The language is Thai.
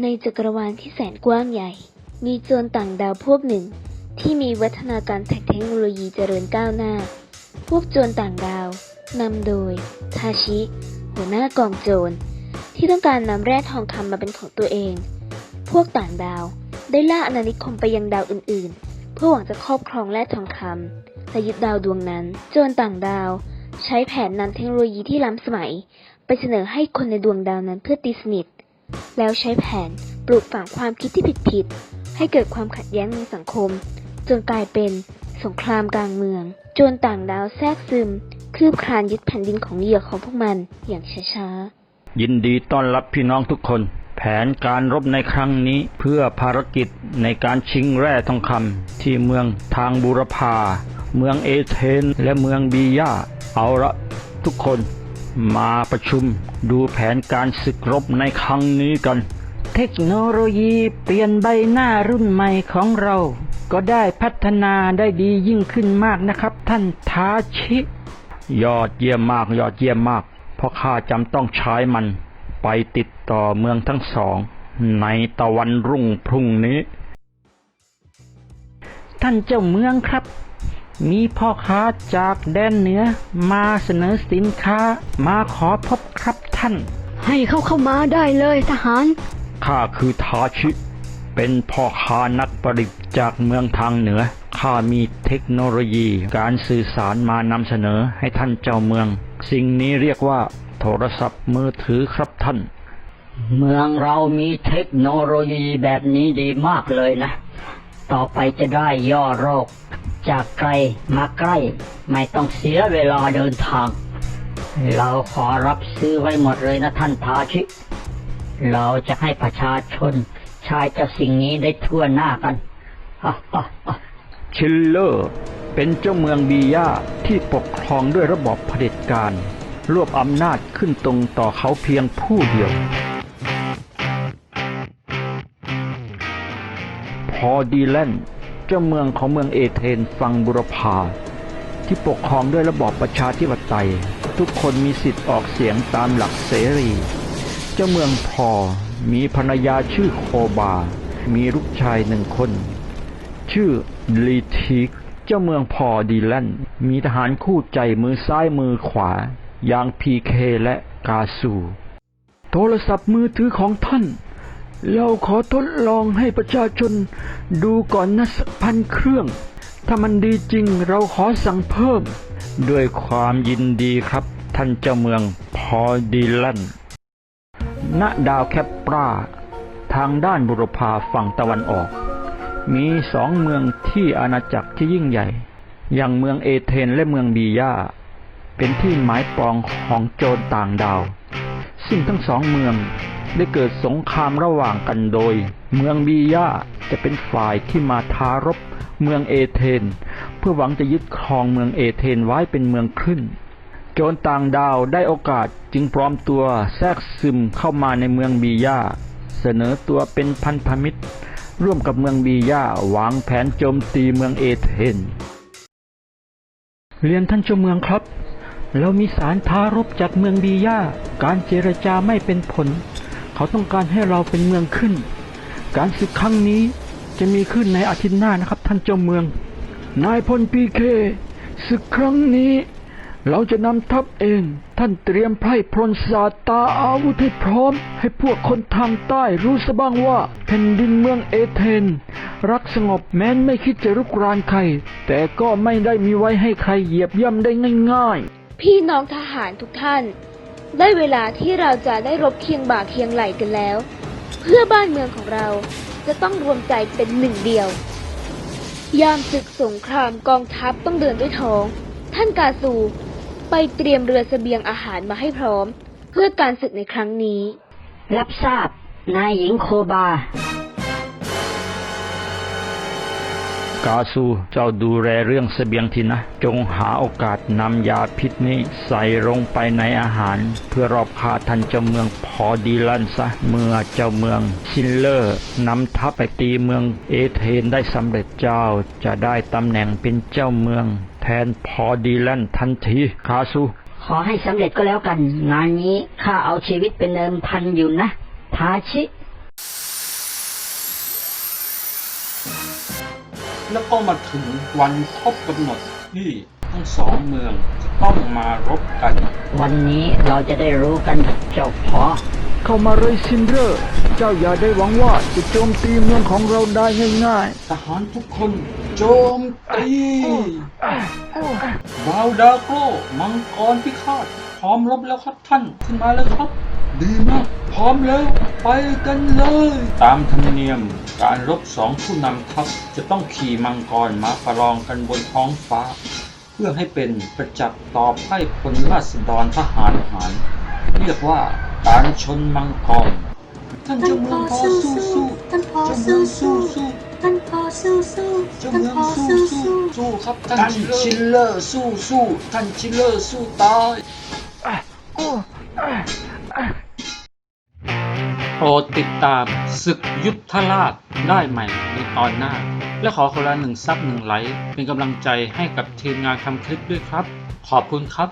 ในจักรวาลที่แสนกว้างใหญ่ มีโจรต่างดาวพวกหนึ่ง ที่มีวัฒนาการเทคโนโลยีเจริญก้าวหน้า พวกโจรต่างดาวนำโดย ทาชิ หัวหน้ากองโจร ที่ต้องการนำแร่ทองคำมาเป็นของตัวเอง พวกต่างดาวได้ล่าอาณานิคมไปยังดาวอื่นๆ เพื่อหวังจะครอบครองแร่ทองคำและยึดดาวดวงนั้น โจรต่างดาวใช้แผนนำเทคโนโลยีที่ล้ำสมัย ไปเสนอให้คนในดวงดาวนั้นเพื่อตีสนิท แล้วใช้แผนปลูกฝังความคิดที่ผิดๆให้เกิดความขัดแย้งในสังคม จนกลายเป็นสงครามกลางเมือง โจรต่างดาวแทรกซึม คืบคลานยึดแผ่นดินของเหยื่อของพวกมันอย่างช้าๆ ยินดีต้อนรับพี่น้องทุกคน แผนการรบในครั้งนี้เพื่อภารกิจในการชิงแร่ทองคำที่เมืองทางบูรพา เมืองเอเธนและเมืองบียาเอาละทุกคน มาประชุมดูแผนการศึกรบในครั้งนี้กัน เทคโนโลยีเปลี่ยนใบหน้ารุ่นใหม่ของเรา ก็ได้พัฒนาได้ดียิ่งขึ้นมากนะครับ ท่านทาชิ ยอดเยี่ยมมากยอดเยี่ยมมาก เพราะข้าจำต้องใช้มัน ไปติดต่อเมืองทั้งสอง ในตะวันรุ่งพรุ่งนี้ ท่านเจ้าเมืองครับ มีพ่อค้าจากแดนเหนือ มาเสนอสินค้า มาขอพบครับท่าน ให้เขาเข้ามาได้เลยทหาร ข้าคือทาชิ เป็นพ่อค้านักประดิษฐ์จากเมืองทางเหนือ ข้ามีเทคโนโลยีการสื่อสารมานำเสนอให้ท่านเจ้าเมือง สิ่งนี้เรียกว่า โทรศัพท์มือถือครับท่าน เมืองเรามีเทคโนโลยีแบบนี้ดีมากเลยนะ ต่อไปจะได้ย่อโรค จากไกลมาใกล้ ไม่ต้องเสียเวลาเดินทาง เราขอรับซื้อไว้หมดเลยนะท่านทาชิ เราจะให้ประชาชนใช้เจ้าสิ่งนี้ได้ทั่วหน้ากันชิลเลอร์เป็นเจ้าเมืองบียาที่ปกครองด้วยระบอบเผด็จการ รวบอำนาจขึ้นตรงต่อเขาเพียงผู้เดียว พอดีแลนด์ จ้าเมืองของเมืองเอเธนฟังบุรพาที่ปกครองด้วยระบอบประชาธิปไตย ทุกคนมีสิทธิ์ออกเสียงตามหลักเสรี เจ้าเมืองพอมีภรรยาชื่อโคบา มีลูกชายหนึ่งคน ชื่อลีทิก เจ้าเมืองพอดีแลนมีทหารคู่ใจมือซ้ายมือขวา อย่างพีเคและกาซู โทรศัพท์มือถือของท่าน เราขอทดลองให้ประชาชนดูก่อนนะสักพันเครื่อง ถ้ามันดีจริงเราขอสั่งเพิ่ม ด้วยความยินดีครับ ท่านเจ้าเมืองพอดีแลนณดาวแคปปรา ทางด้านบุรพาฝั่งตะวันออก มีสองเมืองที่อาณาจักรที่ยิ่งใหญ่ อย่างเมืองเอเธนและเมืองบียาเป็นที่หมายปองของโจรต่างดาว ซึ่งทั้งสองเมือง ได้เกิดสงครามระหว่างกันโดย เมืองบียาจะเป็นฝ่ายที่มาทารบเมืองเอเธน เพื่อหวังจะยึดครองเมืองเอเธนไว้เป็นเมืองขึ้น โจรต่างดาวได้โอกาสจึงปลอมตัวแทรกซึมเข้ามาในเมืองบียาเสนอตัวเป็นพันธมิตร ร่วมกับเมืองบียาวางแผนโจมตีเมืองเอเธน เรียนท่านเจ้าเมืองครับ เรามีสารทารบจากเมืองบียาการเจรจาไม่เป็นผล เขาต้องการให้เราเป็นเมืองขึ้น การศึกครั้งนี้จะมีขึ้นในอาทิตย์หน้านะครับ ท่านเจ้าเมือง นายพลพีเคศึกครั้งนี้ เราจะนำทัพเอง ท่านเตรียมไพร่พลศาสตาอาวุธให้พร้อม ให้พวกคนทางใต้รู้สบ้างว่าแผ่นดินเมืองเอเธน รักสงบแม้นไม่คิดจะรุกรานใคร แต่ก็ไม่ได้มีไว้ให้ใครเหยียบย่ำได้ง่าย ๆ พี่น้องทหารทุกท่าน ได้เวลาที่เราจะได้รบเคียงบ่าเคียงไหลกันแล้ว เพื่อบ้านเมืองของเราจะต้องรวมใจเป็นหนึ่งเดียว ยามศึกสงครามกองทัพต้องเดินด้วยท้อง ท่านกาซูไปเตรียมเรือเสบียงอาหารมาให้พร้อม เพื่อการศึกในครั้งนี้ รับทราบ นายหญิงโคบา กาซูเจ้าดูแลเรื่องเสบียงทีนะ จงหาโอกาสนำยาพิษนี้ใส่ลงไปในอาหาร เพื่อรอบคาท่านเจ้าเมืองพอดีลันซะ เมื่อเจ้าเมืองซินเลอร์นำทัพไปตีเมืองเอเธนได้สำเร็จเจ้า จะได้ตำแหน่งเป็นเจ้าเมือง แทนพอดีลันทันทีกาซู ขอให้สำเร็จก็แล้วกัน งานนี้ข้าเอาชีวิตเป็นเดิมพันอยู่นะทาชิ แล้วก็มาถึงวันครบกำหนดที่ทั้งสองเมืองจะต้องมารบกัน วันนี้เราจะได้รู้กันจบพอเข้ามาเลยซินเดอร์ เจ้าอย่าได้หวังว่าจะโจมตีเมืองของเราได้ง่ายทหารทุกคนโจมตีดาวดาโกรมังกรพิฆาตพร้อมรบแล้วครับท่าน ขึ้นมาเลยครับ ดีมาก พร้อมแล้วไปกันเลย ตามธรรมเนียมการรบสองผู้นำทัพจะต้องขี่มังกรมาประลองกันบนท้องฟ้า เพื่อให้เป็นประจักษ์ต่อไพร่พลราษฎรทหารหาร เรียกว่าการชนมังกรท่านเจ้าเมืองพอสู้สู้ท่านพอเจ้าเมืสู้องสู้สู้สู้ท่านพอสู้สู้เจ้าท่านเมืองพอสู้สู้สู้สู้สู้ครับท่านชิลเลอร์สู้สู้ท่านชิลเลอร์สู้ตายโป รดติดตามศึกยุทธราชได้ใหม่ในตอนหน้า และขอคนละหนึ่งซับหนึ่งไลค์เป็นกำลังใจให้กับทีมงานทำคลิปด้วยครับ ขอบคุณครับ